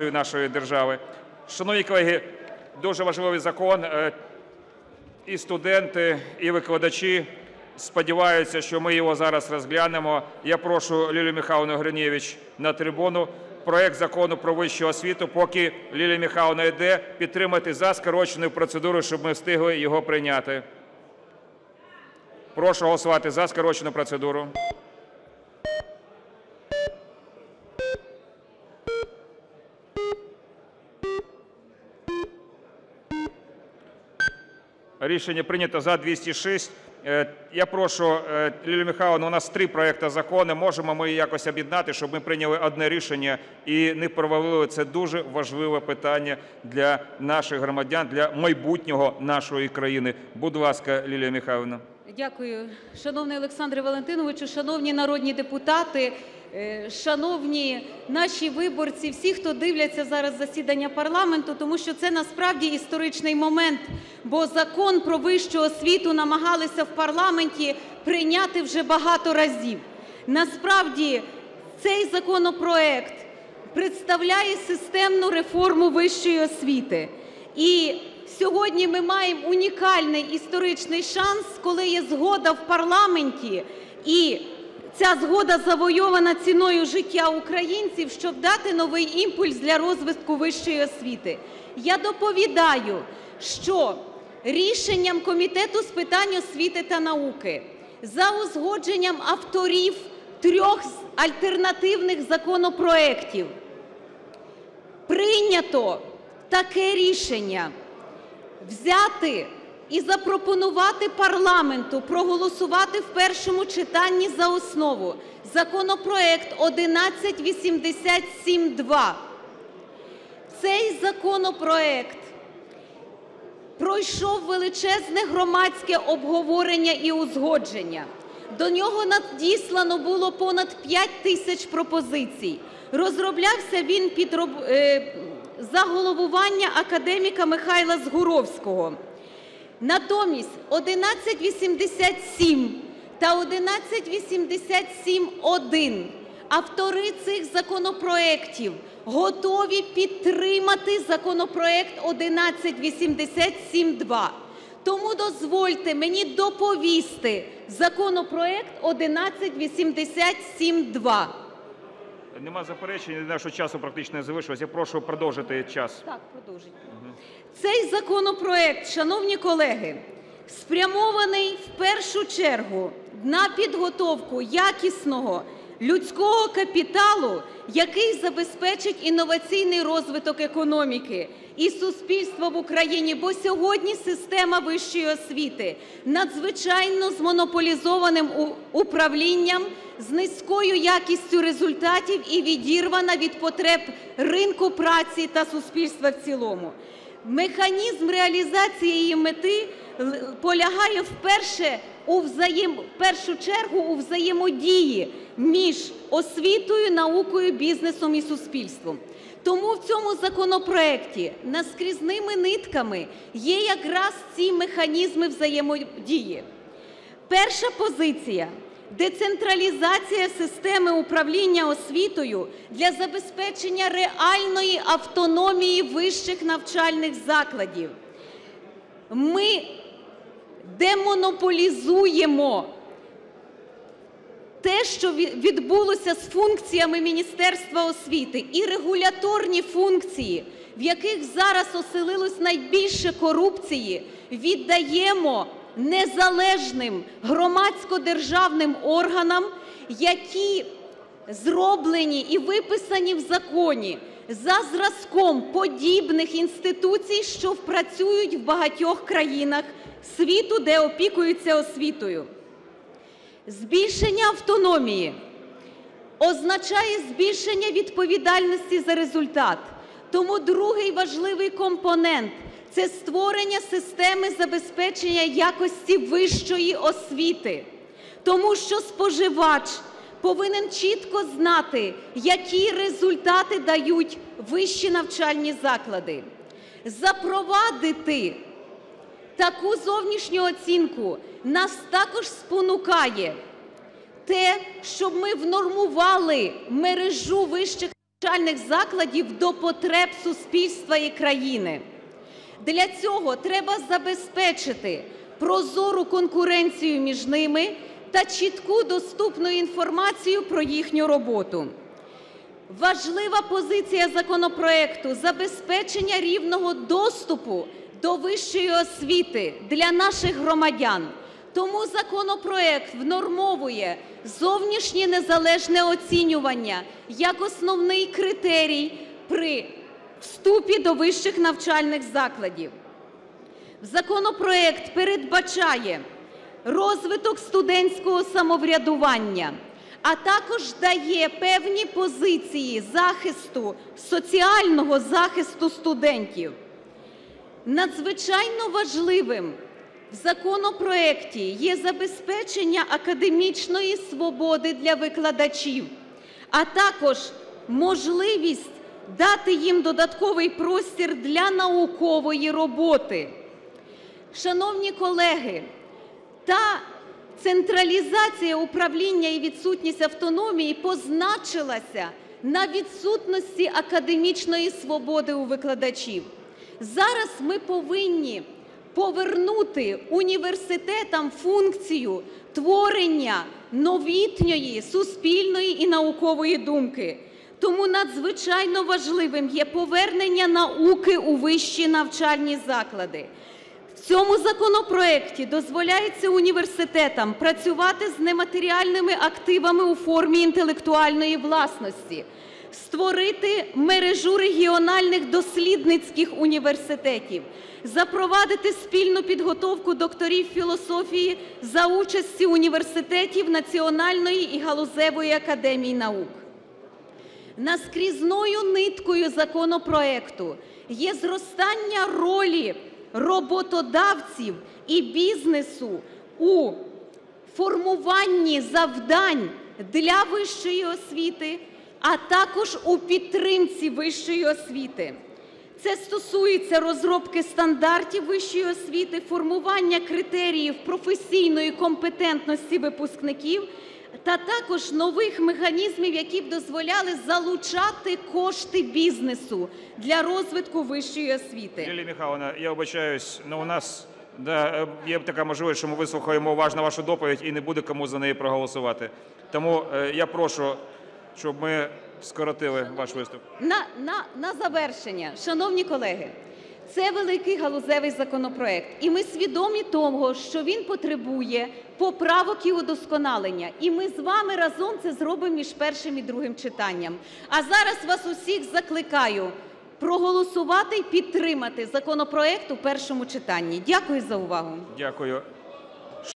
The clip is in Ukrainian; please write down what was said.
нашої держави. Шановні колеги, дуже важливий закон. Е, І студенти, і викладачі сподіваються, що ми його зараз розглянемо. Я прошу Лілію Михайловну Гринєвич на трибуну. Проект закону про вищу освіту, поки Лілія Михайловна йде, підтримати за скороченою процедурою, щоб ми встигли його прийняти. Прошу голосувати за скорочену процедуру. Рішення прийнято за 206. Е, Я прошу, е, Лілія Михайловна, у нас три проекти закону. Можемо ми якось об'єднати, щоб ми прийняли одне рішення і не провалили це дуже важливе питання для наших громадян, для майбутнього нашої країни. Будь ласка, Лілія Михайловна. Дякую. Шановний Олександре Валентиновичу, шановні народні депутати, шановні наші виборці, всі, хто дивляться зараз засідання парламенту, тому що це насправді історичний момент, бо Закон про вищу освіту намагалися в парламенті прийняти вже багато разів. Насправді цей законопроект представляє системну реформу вищої освіти. І сьогодні ми маємо унікальний історичний шанс, коли є згода в парламенті, і ця згода завойована ціною життя українців, щоб дати новий імпульс для розвитку вищої освіти. Я доповідаю, що рішенням Комітету з питань освіти та науки за узгодженням авторів трьох альтернативних законопроектів прийнято таке рішення взяти і запропонувати парламенту проголосувати в першому читанні за основу законопроект 1187-2. Цей законопроект пройшов величезне громадське обговорення і узгодження. До нього надіслано було понад 5 тисяч пропозицій. Розроблявся він під е, за головування академіка Михайла Згуровського. Натомість 1187 та 1187-1 автори цих законопроектів готові підтримати законопроект 1187-2. Тому дозвольте мені доповісти законопроект 1187-2. Нема заперечень, що часу практично не залишилось. Я прошу продовжити час. Так, продовжуйте. Цей законопроект, шановні колеги, спрямований в першу чергу на підготовку якісного людського капіталу, який забезпечить інноваційний розвиток економіки і суспільства в Україні. Бо сьогодні система вищої освіти надзвичайно змонополізованим управлінням, з низькою якістю результатів і відірвана від потреб ринку праці та суспільства в цілому. Механізм реалізації її мети полягає вперше у взаєм... в першу чергу у взаємодії між освітою, наукою, бізнесом і суспільством. Тому в цьому законопроекті наскрізними нитками є якраз ці механізми взаємодії. Перша позиція децентралізація системи управління освітою для забезпечення реальної автономії вищих навчальних закладів. Ми демонополізуємо те, що відбулося з функціями Міністерства освіти, і регуляторні функції, в яких зараз оселилось найбільше корупції, віддаємо незалежним громадсько-державним органам, які зроблені і виписані в законі за зразком подібних інституцій, що працюють в багатьох країнах світу, де опікуються освітою. Збільшення автономії означає збільшення відповідальності за результат. Тому другий важливий компонент – це створення системи забезпечення якості вищої освіти. Тому що споживач повинен чітко знати, які результати дають вищі навчальні заклади. Запровадити таку зовнішню оцінку нас також спонукає те, щоб ми внормували мережу вищих навчальних закладів до потреб суспільства і країни. Для цього треба забезпечити прозору конкуренцію між ними та чітку доступну інформацію про їхню роботу. Важлива позиція законопроекту забезпечення рівного доступу до вищої освіти для наших громадян. Тому законопроект внормовує зовнішнє незалежне оцінювання як основний критерій при вступі до вищих навчальних закладів. Законопроект передбачає розвиток студентського самоврядування, а також дає певні позиції захисту, соціального захисту студентів. Надзвичайно важливим в законопроекті є забезпечення академічної свободи для викладачів, а також можливість дати їм додатковий простір для наукової роботи. Шановні колеги, та централізація управління і відсутність автономії позначилася на відсутності академічної свободи у викладачів. Зараз ми повинні повернути університетам функцію творення новітньої суспільної і наукової думки. Тому надзвичайно важливим є повернення науки у вищі навчальні заклади. В цьому законопроекті дозволяється університетам працювати з нематеріальними активами у формі інтелектуальної власності, створити мережу регіональних дослідницьких університетів, запровадити спільну підготовку докторів філософії за участі університетів Національної і галузевої академії наук. Наскрізною ниткою законопроекту є зростання ролі роботодавців і бізнесу у формуванні завдань для вищої освіти, а також у підтримці вищої освіти. Це стосується розробки стандартів вищої освіти, формування критеріїв професійної компетентності випускників та також нових механізмів, які б дозволяли залучати кошти бізнесу для розвитку вищої освіти. Лілія Михайловна, я вибачаюсь, але у нас да, е, є така можливість, що ми вислухаємо уважно вашу доповідь і не буде кому за неї проголосувати. Тому е, я прошу, щоб ми скоротили ваш виступ. На, на, на завершення, шановні колеги, це великий галузевий законопроект, і ми свідомі того, що він потребує поправок і удосконалення. І ми з вами разом це зробимо між першим і другим читанням. А зараз вас усіх закликаю проголосувати і підтримати законопроект у першому читанні. Дякую за увагу. Дякую.